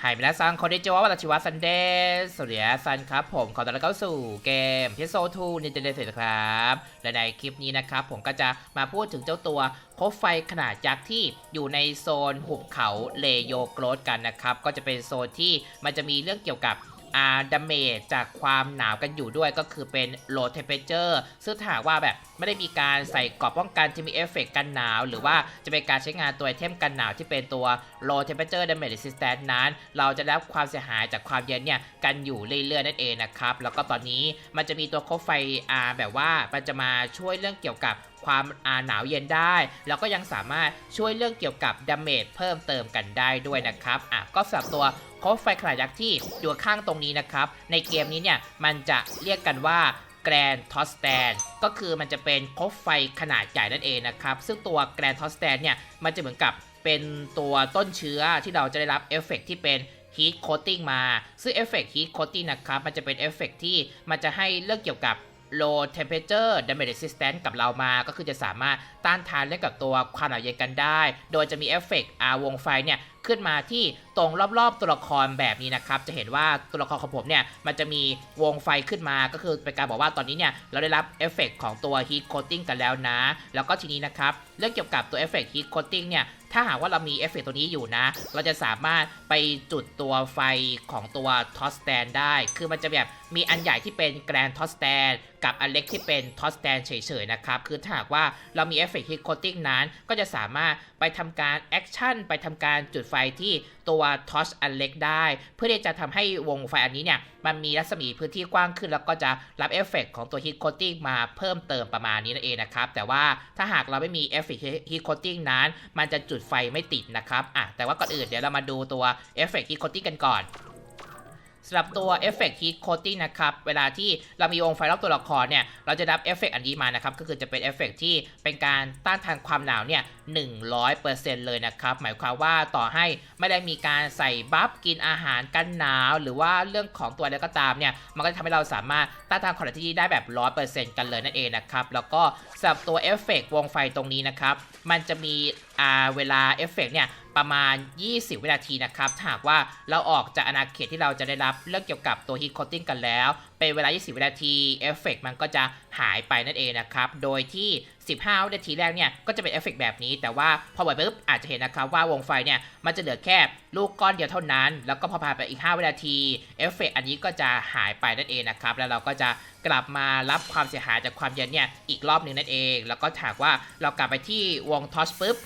ไฮมินาซังคอนเดจิวะวัตชิวะซันเดย์สวัสดีซันครับผมขอต้อนรับเข้าสู่เกมพิโซทูนินเจเนเซครับ และในคลิปนี้นะครับ ผมก็จะมาพูดถึงเจ้าตัวโคบไฟขนาดยักษ์ที่อยู่ในโซนหุบเขาเลโยโกรดกันนะครับ ก็จะเป็นโซนที่มันจะมีเรื่องเกี่ยวกับ อาดาเมจจากความหนาวกันอยู่ด้วยก็คือเป็น low temperature ซึ่งถ้ากว่าแบบไม่ได้มีการใส่กราะป้องกันที่มีเอฟเฟกต์กันหนาว หรือว่าจะเป็นการใช้งานตัวไอเทมกันหนาวที่เป็นตัว low temperature damage resistance นั้น เราจะได้รับความเสียหายจากความเย็นเนี่ยกันอยู่เรื่อยๆนั่นเองนะครับ แล้วก็ตอนนี้มันจะมีตัวโคไฟอาแบบว่ามันจะมาช่วยเรื่องเกี่ยวกับ ความอาหนาวเย็นได้ แล้วก็ยังสามารถช่วยเรื่องเกี่ยวกับดาเมจเพิ่มเติมกันได้ด้วยนะครับอะก็สำหรับตัวโคบไฟขนาดยักษ์ที่อยู่ข้างตรงนี้นะครับ ในเกมนี้เนี่ยมันจะเรียกกันว่าแกรนทอสแตนก็คือมันจะเป็นคบไฟขนาดใหญ่นั่นเองนะครับ ซึ่งตัวแกรนทอสแตนเนี่ยมันจะเหมือนกับเป็นตัวต้นเชื้อที่เราจะได้รับเอฟเฟกต์ที่เป็น Heat Coating มา ซึ่งเอฟเฟกต์ Heat Coating นะครับ มันจะเป็นเอฟเฟกต์ที่มันจะให้เรื่องเกี่ยวกับ low temperature damage resistance กับเรามาก็คือจะสามารถต้านทานเรื่องกับตัวความหนาวเย็นกันได้ โดยจะมีเอฟเฟกต์อาวงไฟเนี่ยขึ้นมาที่ตรงรอบๆตัวละครแบบนี้นะครับ จะเห็นว่าตัวละครของผมเนี่ยมันจะมีวงไฟขึ้นมาก็คือเป็นการบอกว่าตอนนี้เนี่ยเราได้รับเอฟเฟกต์ของตัว heat coating กันแล้วนะ แล้วก็ทีนี้นะครับ เรื่องเกี่ยวกับตัวเอฟเฟกต์ heat coating เนี่ยถ้าหากว่าเรามีเอฟเฟกต์ตัวนี้อยู่นะ เราจะสามารถไปจุดตัวไฟของตัวทอสแตนได้ คือมันจะแบบ มีอันใหญ่ที่เป็นแกรนทอสแตนกับอันเล็กที่เป็นทอสแตนเฉยๆนะครับ คือถ้าหากว่าเรามีเอฟเฟกต์ heat coating นั้น ก็จะสามารถไปทำการแอคชั่นไปทำการจุดไฟที่ตัวทอชอันเล็กได้ เพื่อที่จะทำให้วงไฟอันนี้เนี่ย มันมีรัศมีพื้นที่กว้างขึ้น แล้วก็จะรับเอฟเฟกต์ของตัว heat coating มาเพิ่มเติมประมาณนี้นั่นเองนะครับ แต่ว่าถ้าหากเราไม่มีเอฟเฟกต์ heat coating นั้น มันจะจุดไฟไม่ติดนะครับอะแต่ว่าก่อนอื่นเดี๋ยวเรามาดูตัวเอฟเฟกต์ heat coating กันก่อน สำหรับตัวเอฟเฟกต์ Heat Coating นะครับ เวลาที่เรามีวงไฟรอบตัวละครเนี่ย เราจะรับเอฟเฟกต์อันนี้มานะครับ ก็คือจะเป็นเอฟเฟกต์ที่เป็นการต้านทานความหนาวเนี่ย100%เลยนะครับ หมายความว่าต่อให้ไม่ได้มีการใส่บัฟกินอาหารกันหนาว หรือว่าเรื่องของตัวอะไรก็ตามเนี่ย มันก็จะทำให้เราสามารถต้านทานความหนาวที่ได้แบบ100%กันเลยนั่นเองนะครับ แล้วก็สำหรับตัวเอฟเฟกต์วงไฟตรงนี้นะครับ มันจะมี เวลาเอฟเฟกต์เนี่ยประมาณ 20 วินาทีนะครับถ้าหากว่าเราออกจากอาณาเขตที่เราจะได้รับเรื่องเกี่ยวกับตัว heat coating กันแล้ว เป็นเวลา 20 วินาทีเอฟเฟกต์มันก็จะหายไปนั่นเองนะครับ โดยที่ 15 วินาทีแรกเนี่ยก็จะเป็นเอฟเฟกต์แบบนี้ แต่ว่าพอบ่อยปุ๊บอาจจะเห็นนะครับว่าวงไฟเนี่ยมันจะเหลือแค่ลูกก้อนเดียวเท่านั้น แล้วก็พอผ่านไปอีก 5 วินาทีเอฟเฟกต์อันนี้ก็จะหายไปนั่นเองนะครับ แล้วเราก็จะกลับมารับความเสียหายจากความเย็นเนี่ยอีกรอบหนึ่งนั่นเอง แล้วก็ถากว่าเรากลับไปที่วงทอชปุ๊บ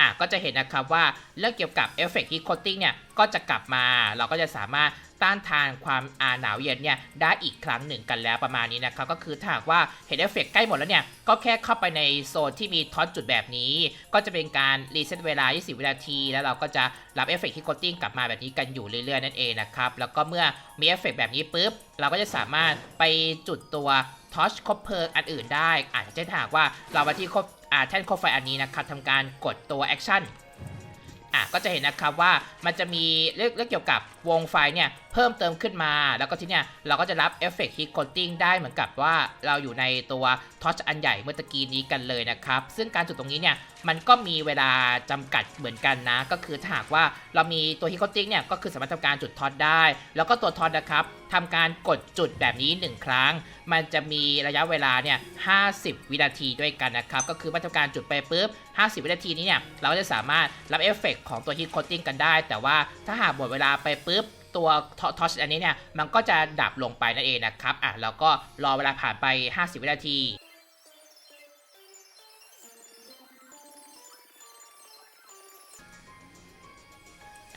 อะก็จะเห็นนะครับว่าเรื่องเกี่ยวกับเอฟเฟกต์ heat coating เนี่ยก็จะกลับมา เราก็จะสามารถต้านทานความอาหนาวเย็นเนี่ยได้อีกครั้งหนึ่งกันแล้วประมาณนี้นะครับก็คือถ้าหากว่าเห็นเอฟเฟกต์ใกล้หมดแล้วเนี่ยก็แค่เข้าไปในโซนที่มีท็อตจุดแบบนี้ ก็จะเป็นการรีเซ็ตเวลา 20 วินาที แล้วเราก็จะรับเอฟเฟกต์ heat coating กลับมาแบบนี้กันอยู่เรื่อยๆ นั่นเองนะครับแล้วก็เมื่อมีเอฟเฟกต์แบบนี้ปุ๊บเราก็จะสามารถไปจุดตัวทอชคบเพลิงอันอื่นได้อาจจะเช่นถ้าหากว่าเรามาที่คบ อ่าแท่นโคไฟอันนี้นะครับทำการกดตัวแอคชั่นอะก็จะเห็นนะครับว่ามันจะมีเรื่องเรื่องเกี่ยวกับวงไฟเนี่ยเพิ่มเติมขึ้นมา แล้วก็ที่เนี่ยเราก็จะรับเอฟเฟกต์ฮีทโคตติ้งได้เหมือนกับว่าเราอยู่ในตัวทอชอันใหญ่เมื่อตะกี้นี้กันเลยนะครับ ซึ่งการจุดตรงนี้เนี่ยมันก็มีเวลาจำกัดเหมือนกันนะ ก็คือถ้าหากว่าเรามีตัวฮีทโคตติ้งเนี่ยก็คือสามารถทำการจุดทอชได้ แล้วก็ตัวทอชนะครับทำการกดจุดแบบนี้ 1 ครั้ง มันจะมีระยะเวลาเนี่ย 50 วินาทีด้วยกันนะครับ ก็คือเมื่อทำการจุดไปปุ๊บ 50 วินาทีนี้เนี่ยเราก็จะสามารถรับเอฟเฟกต์ของตัว Heat Coating กันได้ แต่ว่าถ้าหากหมดเวลาไปปุ ตัวทอชอันนี้เนี่ยมันก็จะดับลงไปนั่นเองนะครับอะแล้วก็รอเวลาผ่านไป 50 วินาที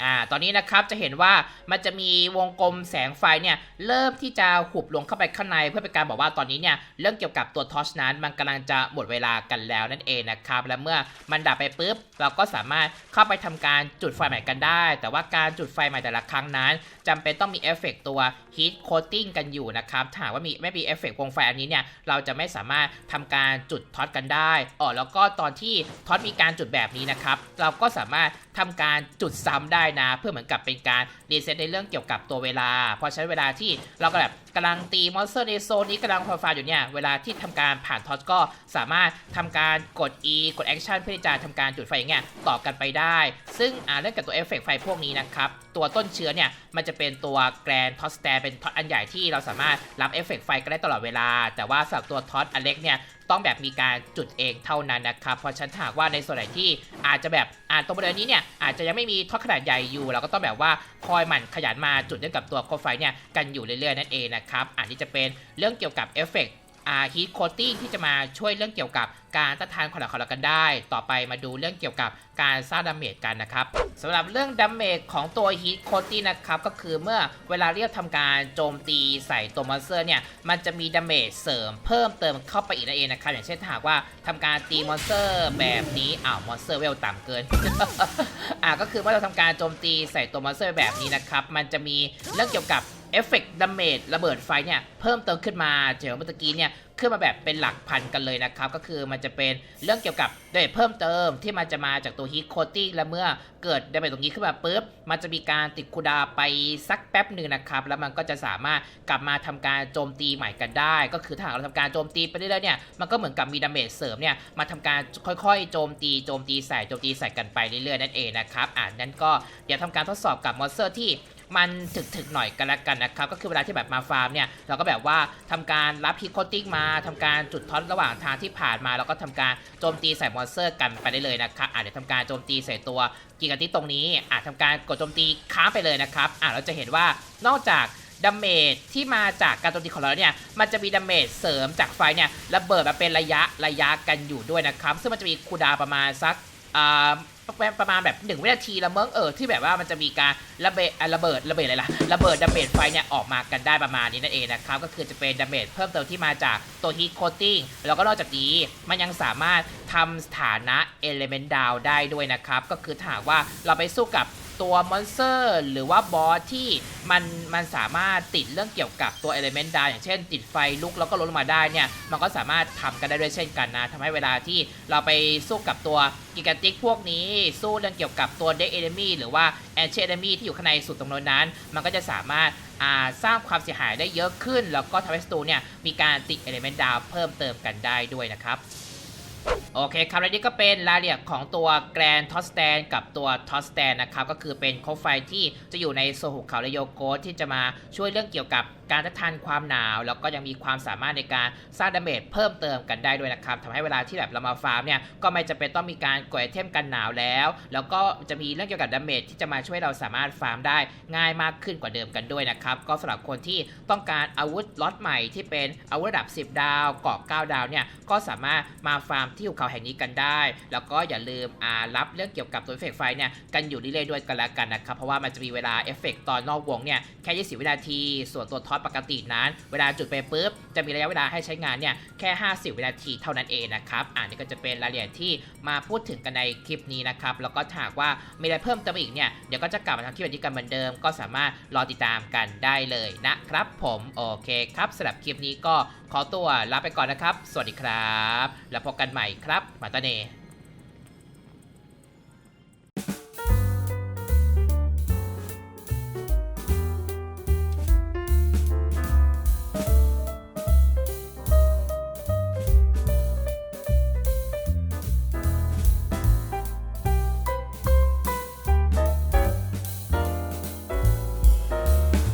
อ่า ตอนนี้นะครับจะเห็นว่ามันจะมีวงกลมแสงไฟเนี่ยเริ่มที่จะหุบลงเข้าไปข้างใน เพื่อเป็นการบอกว่าตอนนี้เนี่ยเรื่องเกี่ยวกับตัวทอชนั้นมันกำลังจะหมดเวลากันแล้วนั่นเองนะครับ และเมื่อมันดับไปปุ๊บ เราก็สามารถเข้าไปทำการจุดไฟใหม่กันได้ แต่ว่าการจุดไฟใหม่แต่ละครั้งนั้น จำเป็นต้องมีเอฟเฟกต์ตัว heat coating กันอยู่นะครับถ้าว่ามีไม่มีเอฟเฟกต์วงไฟอันนี้เนี่ยเราจะไม่สามารถทำการจุดท็อตกันได้อ๋อแล้วก็ตอนที่ท็อตมีการจุดแบบนี้นะครับ เราก็สามารถทำการจุดซ้ำได้นะ เพื่อเหมือนกับเป็นการรีเซ็ตในเรื่องเกี่ยวกับตัวเวลา เพราะฉะนั้นเวลาที่เราก็แบบกำลังตีมอนสเตอร์ในโซนนี้กำลังพอฟาอยู่เนี่ย เวลาที่ทำการผ่านทอสก็สามารถทำการกด E กดแอคชั่นเพื่อที่จะทำการจุดไฟอย่างเงี้ยต่อกันไปได้ ซึ่งอ่าเรื่องกับตัวเอฟเฟกต์ไฟพวกนี้นะครับ ตัวต้นเชื้อเนี่ยมันจะเป็นตัวแกรนท็อสแตนเป็นท็อตอันใหญ่ที่เราสามารถรับเอฟเฟกต์ไฟก็ได้ตลอดเวลา แต่ว่าสำหรับตัวท็อตอันเล็กเนี่ยต้องแบบมีการจุดเองเท่านั้นนะครับ เพราะฉันถาหากว่าในส่วนไหนที่อาจจะแบบอ่าตรงบริเวณนี้เนี่ยอาจจะยังไม่มีท็อตขนาดใหญ่อยู่ เราก็ต้องแบบว่าคอยหมั่นขยันมาจุดเรื่องกับตัวโคไฟเนี่ยกันอยู่เรื่อยๆนั่นเองนะครับอันนี้จะเป็นเรื่องเกี่ยวกับเอฟเฟกต์ ฮีทโคตติ้งที่จะมาช่วยเรื่องเกี่ยวกับการต้านทานความหนาวของเรากันได้ ต่อไปมาดูเรื่องเกี่ยวกับการสร้างดาเมจกันนะครับสำหรับเรื่องดาเมจของตัวฮีทโคตติ้งนะครับก็คือเมื่อเวลาเรียกทำการโจมตีใส่ตัวมอนสเตอร์เนี่ยมันจะมีดาเมจเสริมเพิ่มเติมเข้าไปอีกนั่นเองนะครับอย่างเช่นถ้าหากว่าทำการตีมอนสเตอร์แบบนี้อ้าวมอนสเตอร์เวลต่ำเกินอ่าก็คือเมื่อเราทำการโจมตีใส่ตัวมอนสเตอร์แบบนี้นะครับมันจะมีเรื่องเกี่ยวกับ เอฟเฟกต์ดาเมจระเบิดไฟเนี่ย เพิ่มเติมขึ้นมาจากเมื่อตะกี้เนี่ยขึ้นมาแบบเป็นหลักพันกันเลยนะครับ ก็คือมันจะเป็นเรื่องเกี่ยวกับดาเมจเพิ่มเติมที่มันจะมาจากตัวฮีทโคตติ้งและเมื่อเกิดดาเมจตรงนี้ขึ้นมาปุ๊บ มันจะมีการติดคูดาไปสักแป๊บหนึ่งนะครับ แล้วมันก็จะสามารถกลับมาทำการโจมตีใหม่กันได้ ก็คือถ้าเราทำการโจมตีไปเรื่อยๆเนี่ยมันก็เหมือนกับมีดาเมจเสริมเนี่ยมาทำการค่อยๆ โจมตีโจมตีใส่โจมตีใส่กันไปเรื่อยๆนั่นเองนะครับอ่านั่นก็เดี๋ยวทำการทดสอบกับมอนสเตอร์ที่ มันถึกๆหน่อยกันละกันนะครับก็คือเวลาที่แบบมาฟาร์มเนี่ยเราก็แบบว่าทำการรับฮิตโคตติ้งมาทำการจุดท็อตระหว่างทางที่ผ่านมาแล้วก็ทำการโจมตีใส่มอนสเตอร์กันไปได้เลยนะครับอะเดี๋ยวทำการโจมตีใส่ตัวกิกาติตรงนี้อะทำการกดโจมตีค้างไปเลยนะครับอะเราจะเห็นว่านอกจากดาเมจที่มาจากการโจมตีของเราเนี่ย มันจะมีดาเมจเสริมจากไฟเนี่ยระเบิดมาเป็นระยะระยะกันอยู่ด้วยนะครับ ซึ่งมันจะมีคูดาประมาณสัก อ่าประมาณแบบหนึ่งวินาทีละเมิงเออที่แบบว่ามันจะมีการระเบิดระเบิดระเบิดอะไรล่ะระเบิดดาเมจไฟเนี่ยออกมากันได้ประมาณนี้นั่นเองนะครับก็คือจะเป็นดาเมจเพิ่มเติมที่มาจากตัวฮีทโคตติ้งแล้วก็นอกจากนี้มันยังสามารถทำสถานะเอเลเมนต์ดาวได้ด้วยนะครับก็คือถ้าหากว่าเราไปสู้กับ ตัวมอนสเตอร์หรือว่าบอสที่มันมันสามารถติดเรื่องเกี่ยวกับตัวเอลิเมนต์ดาวอย่างเช่น ติดไฟลุกแล้วก็ลดลงมาได้เนี่ย มันก็สามารถทำกันได้ด้วยเช่นกันนะทำให้เวลาที่เราไปสู้กับตัวกิกาติกพวกนี้ สู้เรื่องเกี่ยวกับตัวเด็กเอเนมีหรือว่าแอนเชเอเนมีที่อยู่ข้างในสุดตรงนั้นนั้น มันก็จะสามารถสร้างความเสียหายได้เยอะขึ้น แล้วก็ทำให้สตูเนี่ยมีการติดเอลิเมนต์ดาวเพิ่มเติมกันได้ด้วยนะครับ โอเคครับและนี่ก็เป็นรายละเอียดของตัวแกรนทอสแตนกับตัวทอสแตนนะครับก็คือเป็นโคไฟที่จะอยู่ในโซหุเขาและโยโกที่จะมาช่วยเรื่องเกี่ยวกับการต้านทานความหนาว แล้วก็ยังมีความสามารถในการสร้างดาเมจเพิ่มเติมกันได้ด้วยนะครับทำให้เวลาที่แบบเรามาฟาร์มเนี่ยก็ไม่จำเป็นต้องมีการกดไอเทมกันหนาวแล้ว แล้วก็จะมีเรื่องเกี่ยวกับดาเมจที่จะมาช่วยเราสามารถฟาร์มได้ง่ายมากขึ้นกว่าเดิมกันด้วยนะครับก็สำหรับคนที่ต้องการอาวุธล็อตใหม่ที่เป็นอาวุธระดับ 10 ดาวเกาะ9ดาวเนี่ยก็สามารถมาฟาร์มที่หุบเขาแห่งนี้กันได้ แล้วก็อย่าลืมอ่ารับเรื่องเกี่ยวกับตัวเอฟเฟกต์ไฟเนี่ยกันอยู่เรื่อยๆด้วยกันล้วกันนะครับเพราะว่ามันจะมีเวลาเอฟเฟกต์ตอนนอกวงเนี่ยแค่20วินาที ส่วนตัวท็อตปกตินั้น เวลาจุดไปปุ๊บจะมีระยะเวลาให้ใช้งานเนี่ยแค่ 50 วินาทีเท่านั้นเองนะครับอ่านี่ก็จะเป็นรายละเอียดที่มาพูดถึงกันในคลิปนี้นะครับแล้วก็ถ้าหากว่ามีอะไรเพิ่มเติมอีกเนี่ยเดี๋ยวก็จะกลับมาทำคลิปแบบนี้กันเหมือนเดิม ก็สามารถรอติดตามกันได้เลยนะครับ ผมโอเคครับสำหรับคลิปนี้ก็ ขอตัวลาไปก่อนนะครับ สวัสดีครับ แล้วพบกันใหม่ครับ มาตาเน